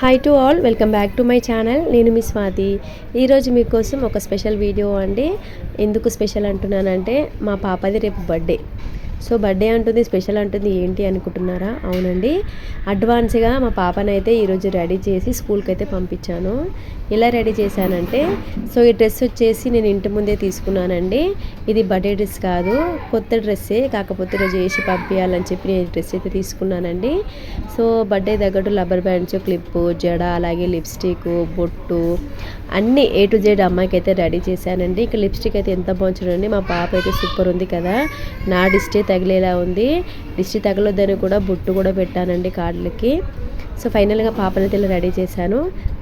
Hi to all welcome back to my channel నేను మీ స్వాతి. ఈరోజు మీకోసం ఒక స్పెషల్ వీడియో అండి. ఎందుకు స్పెషల్ అంటున్నానంటే మా పాపది రేపు బర్త్డే సో బర్త్డే అంటుంది స్పెషల్ అంటుంది ఏంటి అనుకుంటున్నారా? అవునండి. అడ్వాన్స్గా మా పాపనైతే ఈరోజు రెడీ చేసి స్కూల్కి అయితే పంపించాను. ఎలా రెడీ చేశానంటే సో ఈ డ్రెస్ వచ్చేసి నేను ఇంటి ముందే తీసుకున్నానండి. ఇది బర్త్డే డ్రెస్ కాదు కొత్త డ్రెస్సే కాకపోతే రోజు వేసి పంపించాలని చెప్పి నేను డ్రెస్ అయితే తీసుకున్నానండి. సో బర్త్డే తగ్గట్టు రబ్బర్ బ్యాండ్స్ క్లిప్పు జడ అలాగే లిప్స్టిక్ బొట్టు అన్నీ ఏ టు జెడ్ అమ్మాయికి అయితే రెడీ చేశానండి. ఇక లిప్స్టిక్ అయితే ఎంత బాగుంది చూడండి మా పాప అయితే సూపర్ ఉంది కదా. నా డిస్టే తగిలేలా ఉంది. దిష్టి తగలొద్దని కూడా బొట్టు కూడా పెట్టానండి కార్డులకి సో ఫైనల్గా పాపనైతే ఇలా రెడీ చేశాను.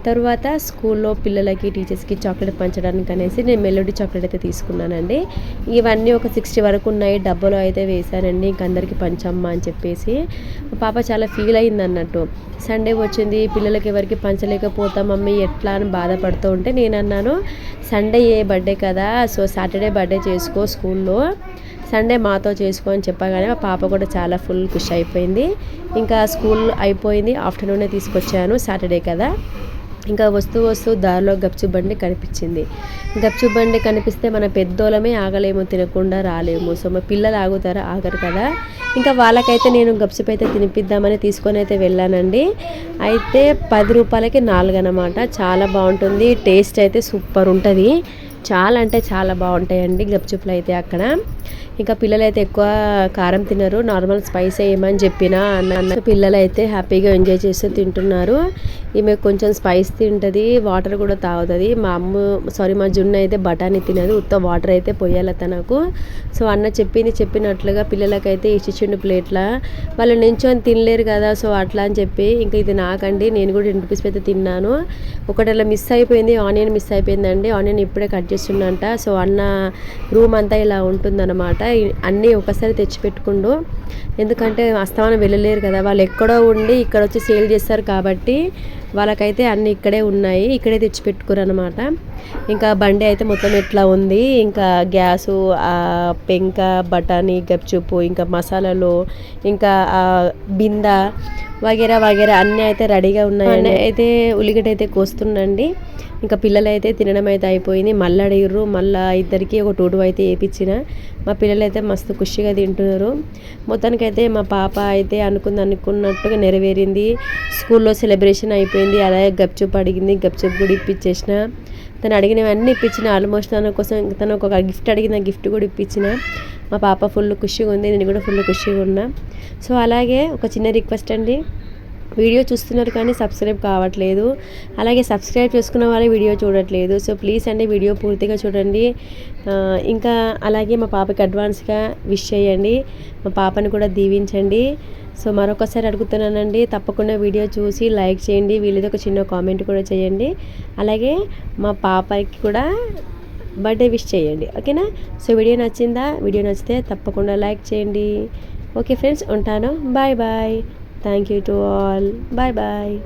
తర్వాత స్కూల్లో పిల్లలకి టీచర్స్కి చాక్లెట్ పంచడానికి అనేసి నేను మెలోడీ చాక్లెట్ అయితే తీసుకున్నానండి. ఇవన్నీ ఒక సిక్స్టీ వరకు ఉన్నాయి. డబ్బలో అయితే వేశానండి. ఇంక అందరికీ పంచమ్మా అని చెప్పేసి. పాప చాలా ఫీల్ అయింది అన్నట్టు. సండే వచ్చింది. పిల్లలకి ఎవరికి పంచలేకపోతాం మమ్మీ ఎట్లా అని బాధపడుతూ ఉంటే నేను అన్నాను సండే ఏ బర్త్డే కదా? సో సాటర్డే బర్త్డే చేసుకో స్కూల్లో. సండే మాతో చేసుకో అని చెప్పగానే మా పాప కూడా చాలా ఫుల్ ఖుషి అయిపోయింది. ఇంకా స్కూల్ అయిపోయింది. ఆఫ్టర్నూనే తీసుకొచ్చాను. సాటర్డే కదా. ఇంకా వస్తూ వస్తూ దారిలో గప్చు బండి కనిపించింది. గప్చు బండి కనిపిస్తే మన పెద్దోళ్ళమే ఆగలేము తినకుండా రాలేము. సో మా పిల్లలు ఆగుతారా? ఆగరు కదా. ఇంకా వాళ్ళకైతే నేను గప్చుపు అయితే తినిపిద్దామని తీసుకొని అయితే వెళ్ళానండి. అయితే పది రూపాయలకి నాలుగు అనమాట చాలా బాగుంటుంది. టేస్ట్ అయితే సూపర్ ఉంటుంది. చాలా అంటే చాలా బాగుంటాయండి గప్చుప్లు అయితే అక్కడ. ఇంకా పిల్లలు అయితే ఎక్కువ కారం తినరు నార్మల్ స్పైస్ వేయమని చెప్పిన అన్న పిల్లలు అయితే హ్యాపీగా ఎంజాయ్ చేస్తూ తింటున్నారు. ఈమె కొంచెం స్పైస్ తింటుంది వాటర్ కూడా తాగుతుంది. మా అమ్మ సారీ మా జున్ను అయితే బఠానీ తినదు ఉత్త వాటర్ అయితే పోయాలి తనకు. సో అన్న చెప్పింది చెప్పినట్లుగా పిల్లలకైతే ఇచ్చిచ్చిండు ప్లేట్ల. వాళ్ళు నించొని తినలేరు కదా సో అట్లా అని చెప్పి ఇంకా ఇది నాకండి నేను కూడా రెండు రూపీస్ అయితే తిన్నాను. ఒకటి అలా మిస్ అయిపోయింది ఆనియన్ మిస్ అయిపోయిందండి. ఆనియన్ ఇప్పుడే కట్ చేస్తుండంట. సో అన్న రూమ్ అంతా ఇలా ఉంటుందన్నమాట. అన్నీ ఒకసారి తెచ్చిపెట్టుకుండు. ఎందుకంటే అస్తమానం వెళ్ళలేరు కదా. వాళ్ళు ఎక్కడో ఉండి ఇక్కడ వచ్చి సేల్ చేస్తారు కాబట్టి వాళ్ళకైతే అన్నీ ఇక్కడే ఉన్నాయి ఇక్కడే తెచ్చిపెట్టుకురు అనమాట ఇంకా బండి అయితే మొత్తం ఎట్లా ఉంది ఇంకా గ్యాసు పెంక బఠానీ గప్చుప్పు ఇంకా మసాలాలు ఇంకా బింద వగేరా వగేరా అన్నీ అయితే రెడీగా ఉన్నాయి అయితే ఉల్లిగడ్డ అయితే కోస్తుండండి ఇంకా పిల్లలు అయితే తినడం అయితే అయిపోయింది. మళ్ళీ అడిగిర్రు మళ్ళీ ఇద్దరికి ఒక టూటు అయితే వేయించిన మా పిల్లలు అయితే మస్తు ఖుషిగా తింటున్నారు. మొత్తానికైతే మా పాప అయితే అనుకుంది అనుకున్నట్టుగా నెరవేరింది. స్కూల్లో సెలబ్రేషన్ అయిపోయింది. అలాగే గప్చుప్ అడిగింది. గప్చుప్ కూడా ఇప్పించేసిన తను అడిగినవన్నీ ఇప్పించిన ఆల్మోస్ట్ తన కోసం తను ఒక గిఫ్ట్ అడిగిన గిఫ్ట్ కూడా ఇప్పించిన మా పాప ఫుల్ ఖుషిగా ఉంది. నేను కూడా ఫుల్ ఖుషిగా ఉన్నా. సో అలాగే ఒక చిన్న రిక్వెస్ట్ అండి. వీడియో చూస్తున్నారు కానీ సబ్స్క్రైబ్ కావట్లేదు. అలాగే సబ్స్క్రైబ్ చేసుకున్న వాళ్ళే వీడియో చూడట్లేదు. సో ప్లీజ్ అండి వీడియో పూర్తిగా చూడండి. ఇంకా అలాగే మా పాపకి అడ్వాన్స్గా విష్ చేయండి. మా పాపని కూడా దీవించండి. సో మరొకసారి అడుగుతున్నానండి తప్పకుండా వీడియో చూసి లైక్ చేయండి వీళ్ళది ఒక చిన్న కామెంట్ కూడా చేయండి. అలాగే మా పాపకి కూడా బర్త్డే విష్ చేయండి ఓకేనా? సో వీడియో నచ్చిందా? వీడియో నచ్చితే తప్పకుండా లైక్ చేయండి. ఓకే ఫ్రెండ్స్ ఉంటాను. Bye bye. Thank you to all. Bye bye.